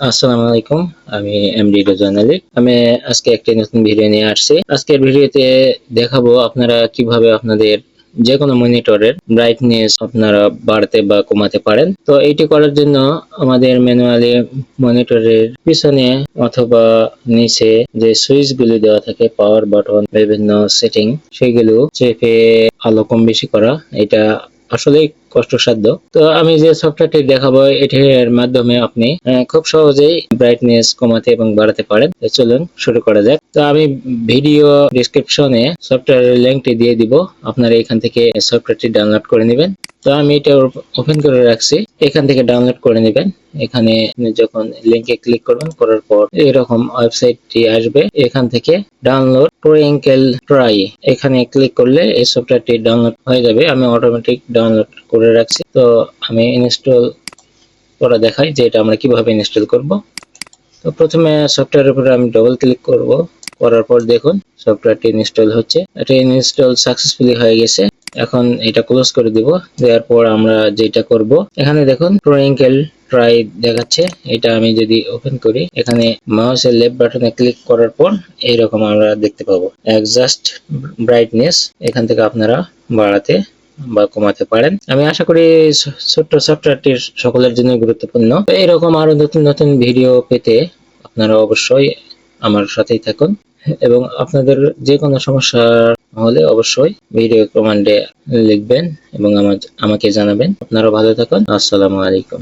আসসালামু আলাইকুম, আমি এমডি রেজান আলী আমি আজকে একটি নতুন ভিডিও নিয়ে আসছি। আজকের ভিডিওতে দেখাবো আপনারা কীভাবে আপনাদের যে কোনো মনিটরের ব্রাইটনেস আপনারা বাড়তে বা কমাতে পারেন। তো এইটি করার জন্য আমাদের ম্যানুয়ালি মনিটরের পিছনে অথবা নিচে যে সুইচগুলি দেওয়া থাকে পাওয়ার বাটন বিভিন্ন সেটিং সেগুলো চেপে আলো কম বেশি করা, এটা আসলেই কষ্টসাধ্য। তো আমি যে সফটওয়্যারটি দেখাবো, এটির মাধ্যমে আপনি খুব সহজেই ব্রাইটনেস কমাতে এবং বাড়াতে পারেন। চলুন শুরু করা যাক। তো আমি ভিডিও ডিসক্রিপশনে সফটওয়্যারের লিঙ্কটি দিয়ে দিব। আপনারা এখান থেকে সফটওয়্যারটি ডাউনলোড করে নেবেন। তো আমি এটা ওপেন করে রাখছি। এখান থেকে ডাউনলোড করে নেবেন। এখানে যখন লিংকে ক্লিক করবেন, করার পর এরকম ওয়েবসাইটটি আসবে। এখান থেকে ডাউনলোড টুইঙ্কেল ট্রাই এখানে ক্লিক করলে এই সফটওয়্যারটি ডাউনলোড হয়ে যাবে। আমি অটোমেটিক ডাউনলোড করে রাখছি। তো আমি ইনস্টল করা দেখাই যে এটা আমরা কীভাবে ইনস্টল করব। তো প্রথমে সফটওয়্যারের উপরে আমি ডবল ক্লিক করব। করার পর দেখুন সফটওয়্যারটি ইনস্টল হচ্ছে। এটা ইনস্টল সাকসেসফুলি হয়ে গেছে। এখন এটা ক্লোজ করে দিব, দেওয়ার পর আমরা যেটা করব, এখানে দেখুন ট্রায়াঙ্গেল ট্রাই দেখাচ্ছে, এটা আমি যদি ওপেন করি, এখানে মাউসের লেফট বাটনে ক্লিক করার পর এইরকম আমরা দেখতে পাবো। অ্যাডজাস্ট ব্রাইটনেস এখান থেকে আপনারা বাড়াতে বা কমাতে পারেন। আমি আশা করি ছোট্ট সফটওয়্যারটি সকলের জন্য গুরুত্বপূর্ণ। এরকম আরও নতুন নতুন ভিডিও পেতে আপনারা অবশ্যই আমার সাথেই থাকুন এবং আপনাদের যে কোনো সমস্যা হলে অবশ্যই ভিডিও কমান্ডে লিখবেন এবং আমাকে জানাবেন। আপনারা ভালো থাকুন। আসসালামু আলাইকুম।